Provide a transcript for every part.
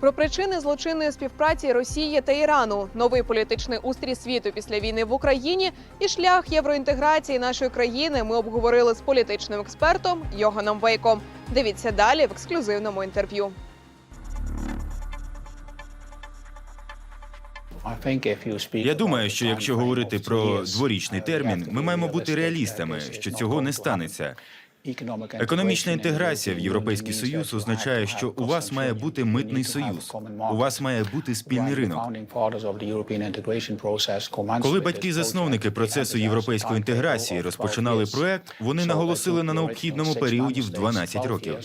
Про причини злочинної співпраці Росії та Ірану, новий політичний устрій світу після війни в Україні і шлях євроінтеграції нашої країни ми обговорили з політичним експертом Йоганом Вейком. Дивіться далі в ексклюзивному інтерв'ю. Я думаю, що якщо говорити про дворічний термін, ми маємо бути реалістами, що цього не станеться. Економічна інтеграція в Європейський Союз означає, що у вас має бути митний союз, у вас має бути спільний ринок. Коли батьки-засновники процесу європейської інтеграції розпочинали проект, вони наголосили на необхідному періоді в 12 років.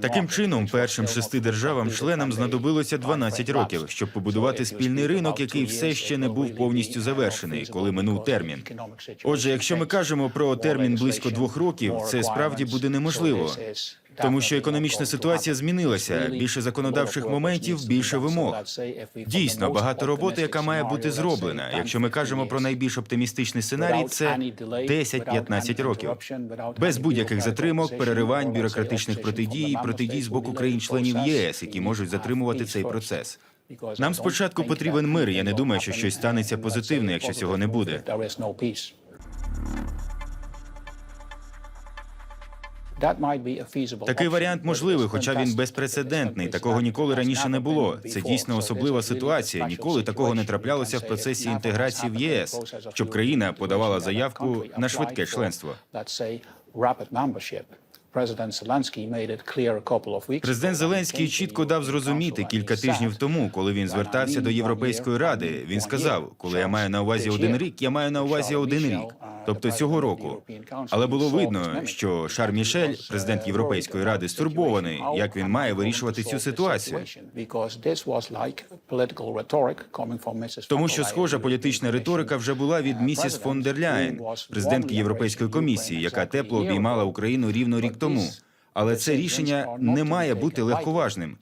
Таким чином, першим шести державам-членам знадобилося 12 років, щоб побудувати спільний ринок, який все ще не був повністю завершений, коли минув термін. Отже, якщо ми кажемо про термін близько двох років, це справді буде неможливо. Тому що економічна ситуація змінилася, більше законодавчих моментів, більше вимог. Дійсно, багато роботи, яка має бути зроблена. Якщо ми кажемо про найбільш оптимістичний сценарій, це 10-15 років. Без будь-яких затримок, переривань, бюрократичних протидій, протидій з боку країн-членів ЄС, які можуть затримувати цей процес. Нам спочатку потрібен мир. Я не думаю, що щось станеться позитивне, якщо цього не буде. Такий варіант можливий, хоча він безпрецедентний. Такого ніколи раніше не було. Це дійсно особлива ситуація. Ніколи такого не траплялося в процесі інтеграції в ЄС, щоб країна подавала заявку на швидке членство. Президент Зеленський чітко дав зрозуміти кілька тижнів тому, коли він звертався до Європейської ради. Він сказав: коли я маю на увазі один рік, я маю на увазі один рік, тобто цього року. Але було видно, що Шар Мішель, президент Європейської ради, стурбований, як він має вирішувати цю ситуацію. Тому що схожа політична риторика вже була від місіс фон дер Ляєн, президентки Європейської комісії, яка тепло обіймала Україну рівно рік тому. Але це рішення не має бути легковажним.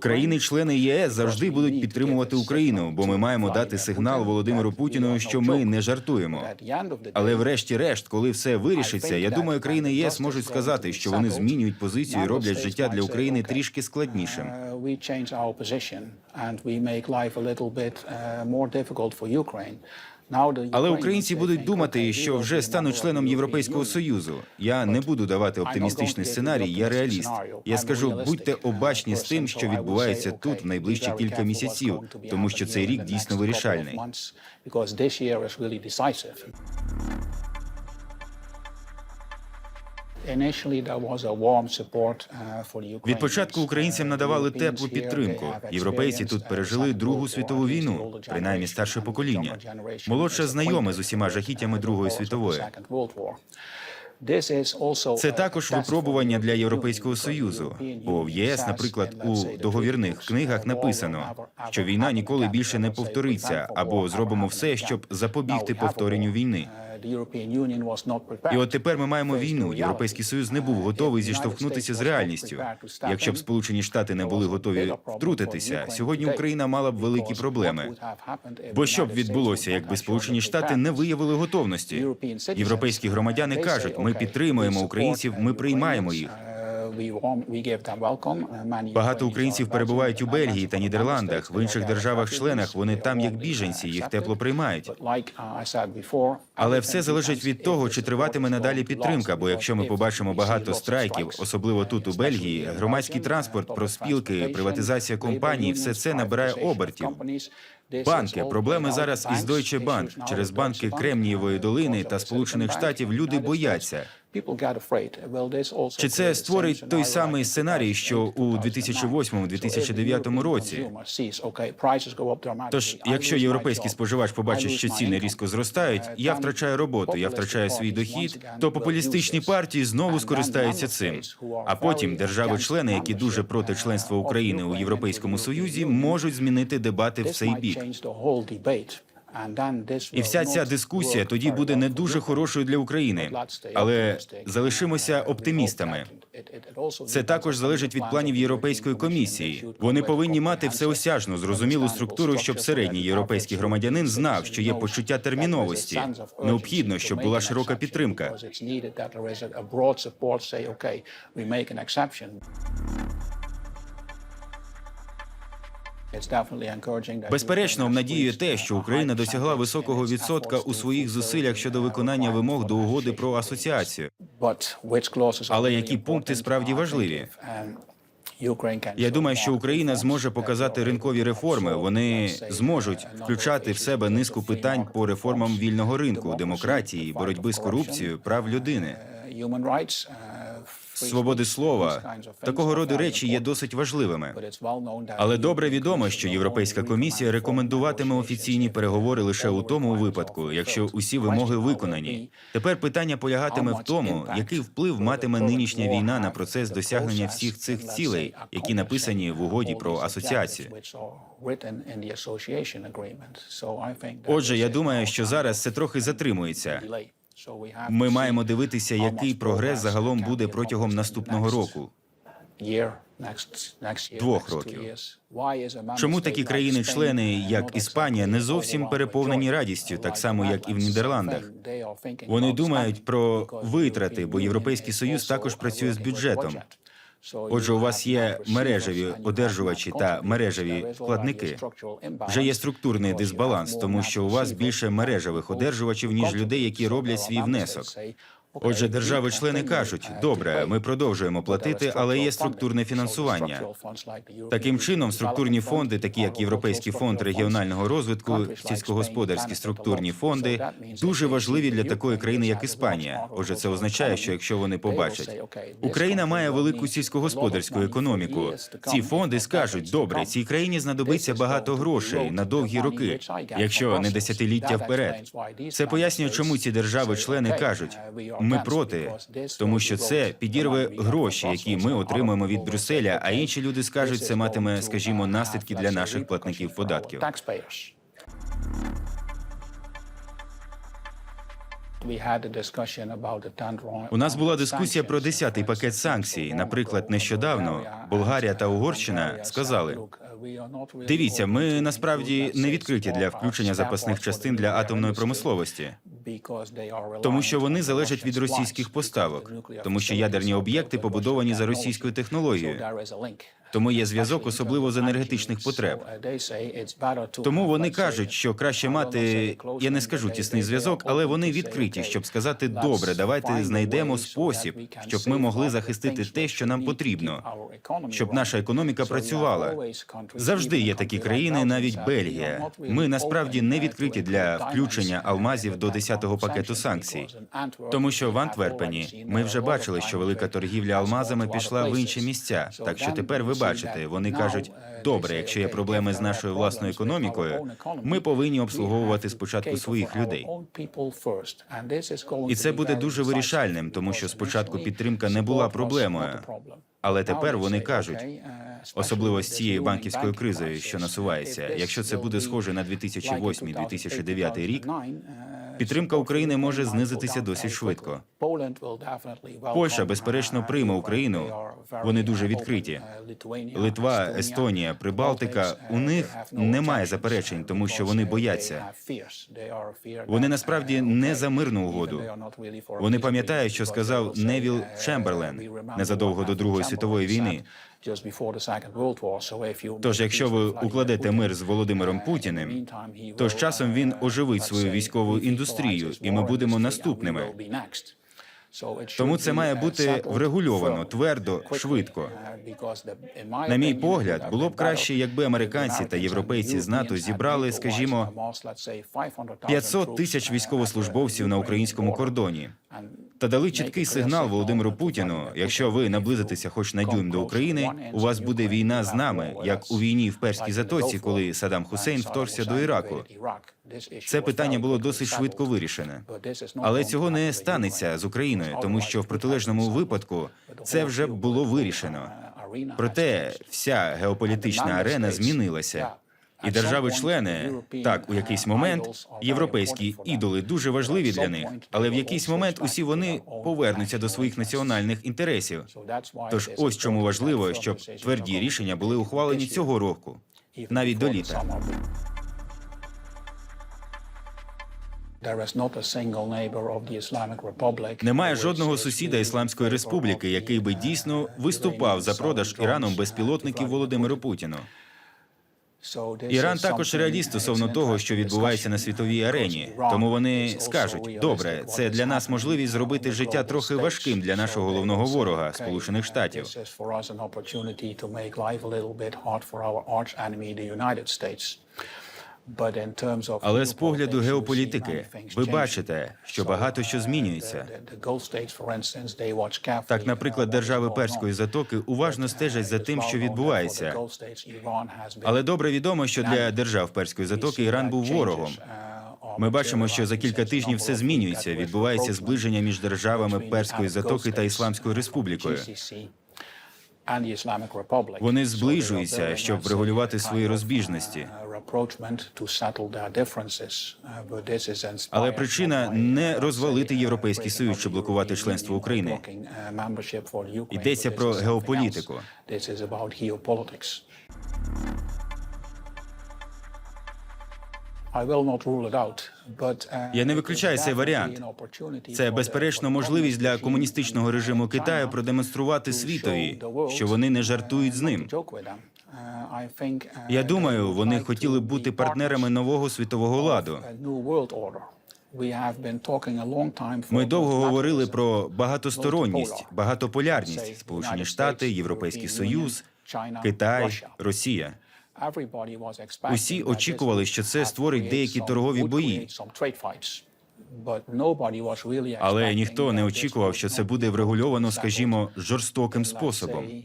Країни-члени ЄС завжди будуть підтримувати Україну, бо ми маємо дати сигнал Володимиру Путіну, що ми не жартуємо. Але врешті-решт, коли все вирішиться, я думаю, країни єС можуть сказати, що вони змінюють позицію і роблять життя для України трішки складнішим. Але українці будуть думати, що вже стану членом Європейського союзу. Я не буду давати оптимістичний сценарій. Я реаліст. Я скажу, будьте обачні з тим, що відбувається тут в найближчі кілька місяців, тому що цей рік дійсно вирішальний. Від початку українцям надавали теплу підтримку. Європейці тут пережили Другу світову війну, принаймні старше покоління. Молодше знайоме з усіма жахіттями Другої світової. Це також випробування для Європейського союзу. Бо в ЄС, наприклад, у договірних книгах написано, що війна ніколи більше не повториться, або зробимо все, щоб запобігти повторенню війни. І от тепер ми маємо війну. Європейський союз не був готовий зіштовхнутися з реальністю. Якщо б Сполучені Штати не були готові втрутитися, сьогодні Україна мала б великі проблеми. Бо що б відбулося, якби Сполучені Штати не виявили готовності? Європейські громадяни кажуть: ми підтримуємо українців, ми приймаємо їх. Багато українців перебувають у Бельгії та Нідерландах. В інших державах-членах вони там як біженці, їх тепло приймають. Але все залежить від того, чи триватиме надалі підтримка. Бо якщо ми побачимо багато страйків, особливо тут у Бельгії, громадський транспорт, профспілки, приватизація компаній, все це набирає обертів. Банки проблеми зараз із Deutsche Bank. через банки Кремнієвої долини та Сполучених Штатів. Люди бояться. Чи це створить той самий сценарій, що у 2008-2009 році? Тож, якщо європейський споживач побачить, що ціни різко зростають, я втрачаю роботу, я втрачаю свій дохід, то популістичні партії знову скористаються цим. А потім держави-члени, які дуже проти членства України у Європейському Союзі, можуть змінити дебати в цей бік. І вся ця дискусія тоді буде не дуже хорошою для України, але залишимося оптимістами. Це також залежить від планів Європейської комісії. Вони повинні мати всеосяжну зрозумілу структуру, щоб середній європейський громадянин знав, що є почуття терміновості. Необхідно, щоб була широка підтримка. Безперечно, обнадіює те, що Україна досягла високого відсотка у своїх зусиллях щодо виконання вимог до угоди про асоціацію. Але які пункти справді важливі? Я думаю, що Україна зможе показати ринкові реформи. Вони зможуть включати в себе низку питань по реформам вільного ринку, демократії, боротьби з корупцією, прав людини, свободи слова. Такого роду речі є досить важливими. Але добре відомо, що Європейська комісія рекомендуватиме офіційні переговори лише у тому випадку, якщо усі вимоги виконані. Тепер питання полягатиме в тому, який вплив матиме нинішня війна на процес досягнення всіх цих цілей, які написані в угоді про асоціацію. Отже, я думаю, що зараз це трохи затримується. Ми маємо дивитися, який прогрес загалом буде протягом наступного року. двох років. Чому такі країни-члени, як Іспанія, не зовсім переповнені радістю, так само як і в Нідерландах? Вони думають про витрати, бо Європейський Союз також працює з бюджетом. Отже, у вас є мережеві одержувачі та мережеві вкладники. Вже є структурний дисбаланс, тому що у вас більше мережевих одержувачів ніж людей, які роблять свій внесок. Отже, держави-члени кажуть: добре, ми продовжуємо платити, але є структурне фінансування. Таким чином, структурні фонди, такі як Європейський фонд регіонального розвитку, сільськогосподарські структурні фонди, дуже важливі для такої країни, як Іспанія. Отже, це означає, що якщо вони побачать, Україна має велику сільськогосподарську економіку. Ці фонди скажуть: добре, цій країні знадобиться багато грошей на довгі роки, якщо не десятиліття вперед. Це пояснює, чому ці держави-члени кажуть. Ми проти, тому що це підірве гроші, які ми отримуємо від Брюсселя. А інші люди скажуть, це матиме, скажімо, наслідки для наших платників податків. У нас була дискусія про 10-й пакет санкцій. Наприклад, нещодавно Болгарія та Угорщина сказали: Дивіться, ми насправді не відкриті для включення запасних частин для атомної промисловості, тому що вони залежать від російських поставок, тому що ядерні об'єкти побудовані за російською технологією. Тому є зв'язок, особливо з енергетичних потреб. Тому вони кажуть, що краще мати, я не скажу тісний зв'язок, але вони відкриті, щоб сказати добре, давайте знайдемо спосіб, щоб ми могли захистити те, що нам потрібно, щоб наша економіка працювала. Завжди є такі країни, навіть Бельгія. Ми насправді не відкриті для включення алмазів до 10-го пакету санкцій. Тому що в Антверпені ми вже бачили, що велика торгівля алмазами пішла в інші місця. Так що тепер ви бачите, вони кажуть: добре, якщо є проблеми з нашою власною економікою, ми повинні обслуговувати спочатку своїх людей. І це буде дуже вирішальним, тому що спочатку підтримка не була проблемою. Але тепер вони кажуть, особливо з цією банківською кризою, що насувається, якщо це буде схоже на 2008-2009 рік, підтримка України може знизитися досить швидко. Польща, безперечно, прийме Україну. Вони дуже відкриті. Литва, Естонія, Прибалтика у них немає заперечень, тому що вони бояться. Вони насправді не за мирну угоду. Вони пам'ятають, що сказав Невіл Чемберлен незадовго до Другої світової війни. Тож, якщо ви укладете мир з Володимиром Путіним, то з часом він оживить свою військову індустрію, і ми будемо наступними. Тому це має бути врегульовано, твердо, швидко. На мій погляд, було б краще, якби американці та європейці з НАТО зібрали, скажімо, 500 тисяч військовослужбовців на українському кордоні та дали чіткий сигнал Володимиру Путіну: якщо ви наблизитеся хоч на дюйм до України, у вас буде війна з нами, як у війні в Перській затоці, коли Саддам Хусейн вторгся до Іраку. Це питання було досить швидко вирішене. Але цього не станеться з Україною, тому що в протилежному випадку це вже було вирішено. Проте вся геополітична арена змінилася. І держави-члени, так, у якийсь момент європейські ідоли дуже важливі для них, але в якийсь момент усі вони повернуться до своїх національних інтересів. Тож ось чому важливо, щоб тверді рішення були ухвалені цього року, навіть до літа. Немає жодного сусіда Ісламської республіки, який би дійсно виступав за продаж Іраном безпілотників Володимиру Путіну. Іран також реаліст стосовно того, що відбувається на світовій арені. Тому вони скажуть: добре, це для нас можливість зробити життя трохи важким для нашого головного ворога Сполучених Штатів. Але з погляду геополітики ви бачите, що багато що змінюється. Так, наприклад, держави Перської затоки уважно стежать за тим, що відбувається. Але добре відомо, що для держав Перської затоки Іран був ворогом. Ми бачимо, що за кілька тижнів все змінюється. Відбувається зближення між державами Перської затоки та Ісламською республікою. Вони зближуються, щоб врегулювати свої розбіжності. Але причина не розвалити європейський союз чи блокувати членство України. Йдеться про геополітику. Я не виключаю цей варіант. Це безперечно можливість для комуністичного режиму Китаю продемонструвати світові, що вони не жартують з ним. Я думаю, вони хотіли б бути партнерами нового світового ладу. Ми довго говорили про багатосторонність, багатополярність: Сполучені Штати, Європейський Союз, Китай, Росія. Усі очікували, що це створить деякі торгові бої. Але ніхто не очікував, що це буде врегульовано, скажімо, жорстоким способом.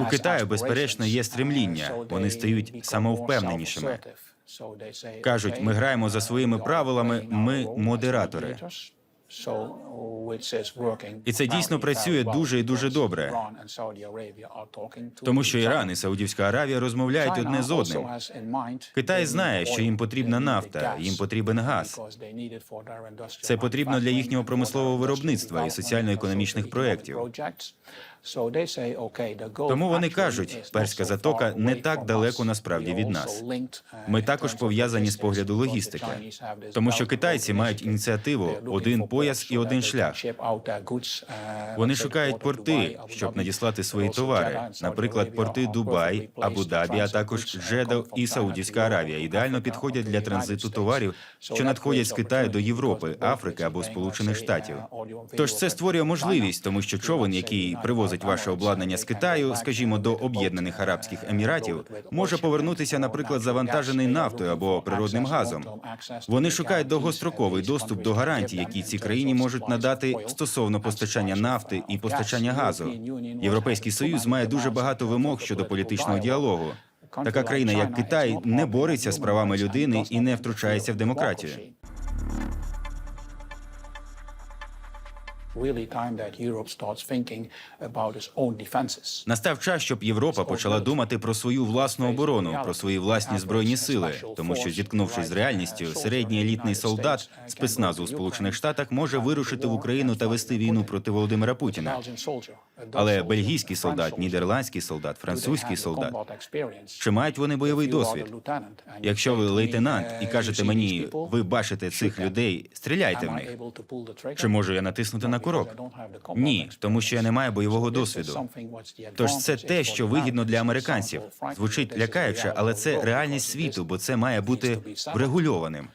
У Китаю, безперечно, є стремління. Вони стають самовпевненішими. Кажуть, ми граємо за своїми правилами, ми модератори. І це дійсно працює дуже і дуже добре. Тому що Іран і Саудівська Аравія розмовляють одне з одним. Китай знає, що їм потрібна нафта, їм потрібен газ. Це потрібно для їхнього промислового виробництва і соціально-економічних проєктів. Тому вони кажуть, перська затока не так далеко насправді від нас. Ми також пов'язані з погляду логістики, Тому що китайці мають ініціативу один пояс і один шлях. Вони шукають порти, щоб надіслати свої товари, наприклад, порти Дубай, Абу-Дабі, а також Джеда і Саудівська Аравія. Ідеально підходять для транзиту товарів, що надходять з Китаю до Європи, Африки або Сполучених Штатів. Тож це створює можливість, тому що човен, який привозить ваше обладнання з Китаю, скажімо, до Об'єднаних Арабських Еміратів, може повернутися, наприклад, завантажений нафтою або природним газом. Вони шукають довгостроковий доступ до гарантій, які ці країни можуть надати стосовно постачання нафти і постачання газу. Європейський союз має дуже багато вимог щодо політичного діалогу. Така країна, як Китай, не бореться з правами людини і не втручається в демократію. Настав час, щоб Європа почала думати про свою власну оборону, про свої власні збройні сили, тому що, зіткнувшись з реальністю, середній елітний солдат спецназу у Сполучених Штатах може вирушити в Україну та вести війну проти Володимира Путіна. Але бельгійський солдат, нідерландський солдат, французький солдат чи мають вони бойовий досвід? Якщо ви лейтенант і кажете мені, ви бачите цих людей, стріляйте в них. Чи можу я натиснути на курок? Ні, тому що я не маю бойового досвіду. Тож це те, що вигідно для американців. Звучить лякаюче, але це реальність світу, бо це має бути врегульованим.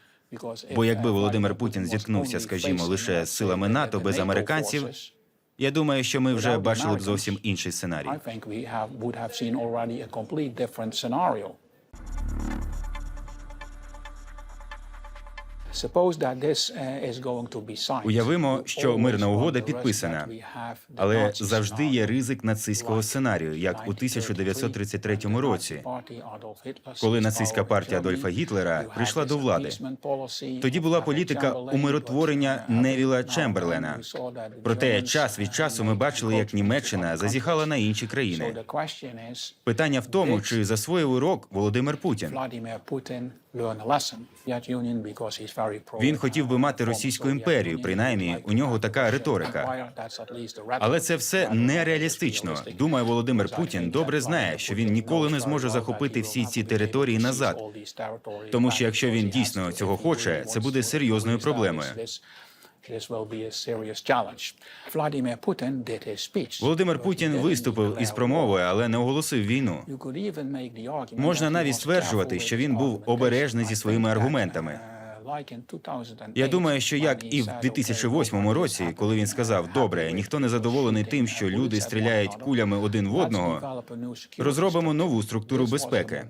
Бо якби Володимир Путін зіткнувся, скажімо, лише з силами НАТО без американців, я думаю, що ми вже бачили б зовсім інший сценарій. Уявимо, що мирна угода підписана, але завжди є ризик нацистського сценарію, як у 1933 році, коли нацистська партія Адольфа Гітлера прийшла до влади. Тоді була політика умиротворення Невіла Чемберлена. Проте час від часу ми бачили, як Німеччина зазіхала на інші країни. Питання в тому, чи засвоїв урок Володимир Путін. Він хотів би мати Російську імперію, принаймні у нього така риторика. Але це все нереалістично. Думаю, Володимир Путін добре знає, що він ніколи не зможе захопити всі ці території назад. Тому що якщо він дійсно цього хоче, це буде серйозною проблемою. Володимир Путін виступив із промовою, але не оголосив війну. Можна навіть стверджувати, що він був обережний зі своїми аргументами. Я думаю, що як і в 2008 році, коли він сказав, добре, ніхто не задоволений тим, що люди стріляють кулями один в одного, розробимо нову структуру безпеки.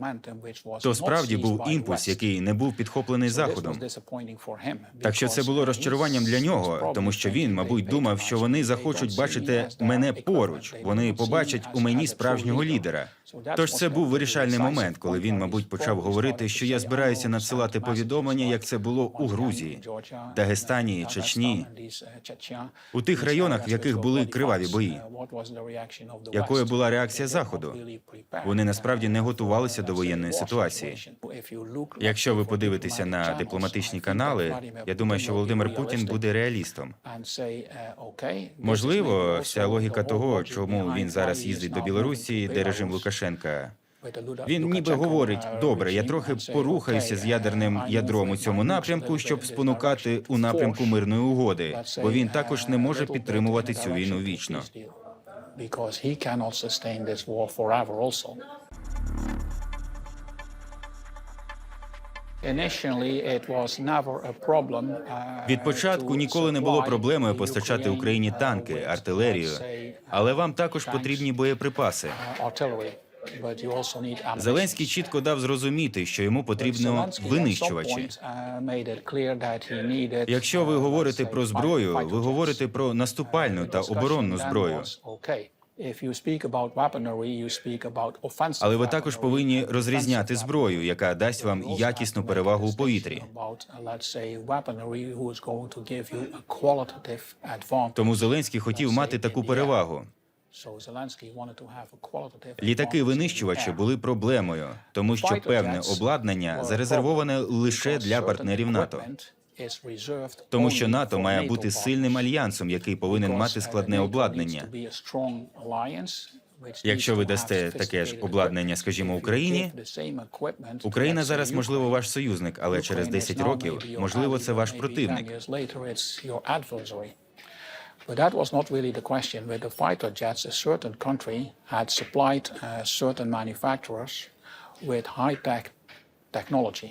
То справді був імпульс, який не був підхоплений заходом. Так що це було розчаруванням для нього, тому що він, мабуть, думав, що вони захочуть бачити мене поруч. Вони побачать у мені справжнього лідера. Тож це був вирішальний момент, коли він, мабуть, почав говорити, що я збираюся надсилати повідомлення, як це було у Грузії, Дагестані, Чечні, у тих районах, в яких були криваві бої. Якою була реакція Заходу? Вони насправді не готувалися до воєнної ситуації. Якщо ви подивитеся на дипломатичні канали, я думаю, що Володимир Путін буде реалістом. Можливо, вся логіка того, чому він зараз їздить до Білорусі, де режим Лукашенка. Він ніби говорить: добре, я трохи порухаюся з ядерним ядром у цьому напрямку, щоб спонукати у напрямку мирної угоди, бо він також не може підтримувати цю війну вічно. Від початку ніколи не було проблемою постачати Україні танки, артилерію, але вам також потрібні боєприпаси. Зеленський чітко дав зрозуміти, що йому потрібно винищувачі. Якщо ви говорите про зброю, ви говорите про наступальну та оборонну зброю. Але ви також повинні розрізняти зброю, яка дасть вам якісну перевагу у повітрі. Тому Зеленський хотів мати таку перевагу. Літаки винищувачі були проблемою, тому що певне обладнання зарезервоване лише для партнерів НАТО. Тому що НАТО має бути сильним альянсом, який повинен мати складне обладнання. Якщо ви дасте таке ж обладнання, скажімо, Україні, Україна зараз, можливо, ваш союзник, але через 10 років, можливо, це ваш противник. But that was not really the question. With the fighter jets, a certain country had supplied uh, certain manufacturers with high-tech technology.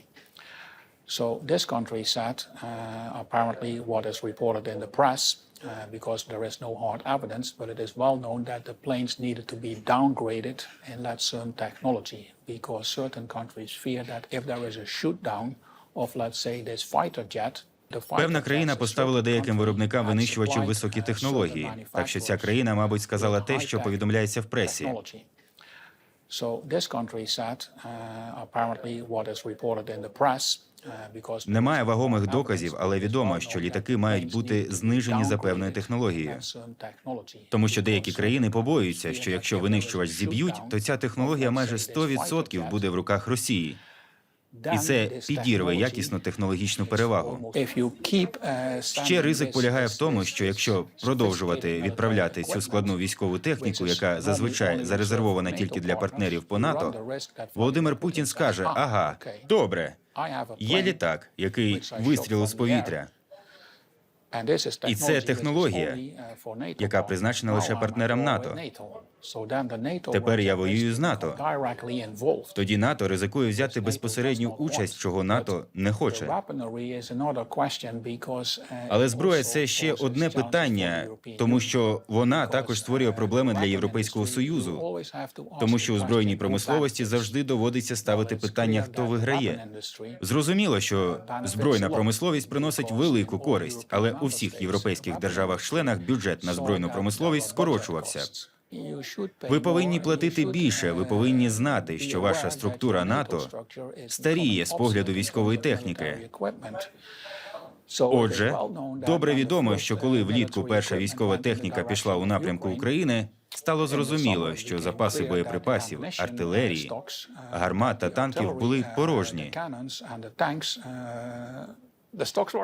So this country said, uh, apparently what is reported in the press, uh, because there is no hard evidence, but it is well known that the planes needed to be downgraded in certain technology, because certain countries fear that if there is a shoot down of, let's say, this fighter jet, Певна країна поставила деяким виробникам винищувачів високі технології. Так що ця країна, мабуть, сказала те, що повідомляється в пресі. Uh, Немає вагомих доказів, але відомо, що літаки мають бути знижені за певною технологією. Тому що деякі країни побоюються, що якщо винищувач зіб'ють, то ця технологія майже 100% буде в руках Росії. І це підірве якісну технологічну перевагу. Ще ризик полягає в тому, що якщо продовжувати відправляти цю складну військову техніку, яка зазвичай зарезервована тільки для партнерів по НАТО, Володимир Путін скаже: ага, добре, є літак, який вистрілив з повітря. І це технологія, яка призначена лише партнерам НАТО. Тепер я воюю з НАТО. Тоді НАТО ризикує взяти безпосередню участь, чого НАТО не хоче. Але зброя це ще одне питання, тому що вона також створює проблеми для Європейського союзу, тому що у збройній промисловості завжди доводиться ставити питання, хто виграє. Зрозуміло, що збройна промисловість приносить велику користь, але у всіх європейських державах-членах бюджет на збройну промисловість скорочувався. Ви повинні платити більше. Ви повинні знати, що ваша структура НАТО старіє з погляду військової техніки. Отже, добре відомо, що коли влітку перша військова техніка пішла у напрямку України, стало зрозуміло, що запаси боєприпасів, артилерії, гармат та танків були порожні.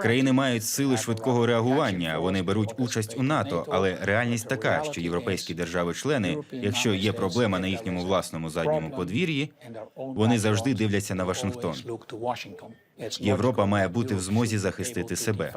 Країни мають сили швидкого реагування. Вони беруть участь у НАТО, але реальність така, що європейські держави-члени, якщо є проблема на їхньому власному задньому подвір'ї, вони завжди дивляться на Вашингтон. Європа має бути в змозі захистити себе.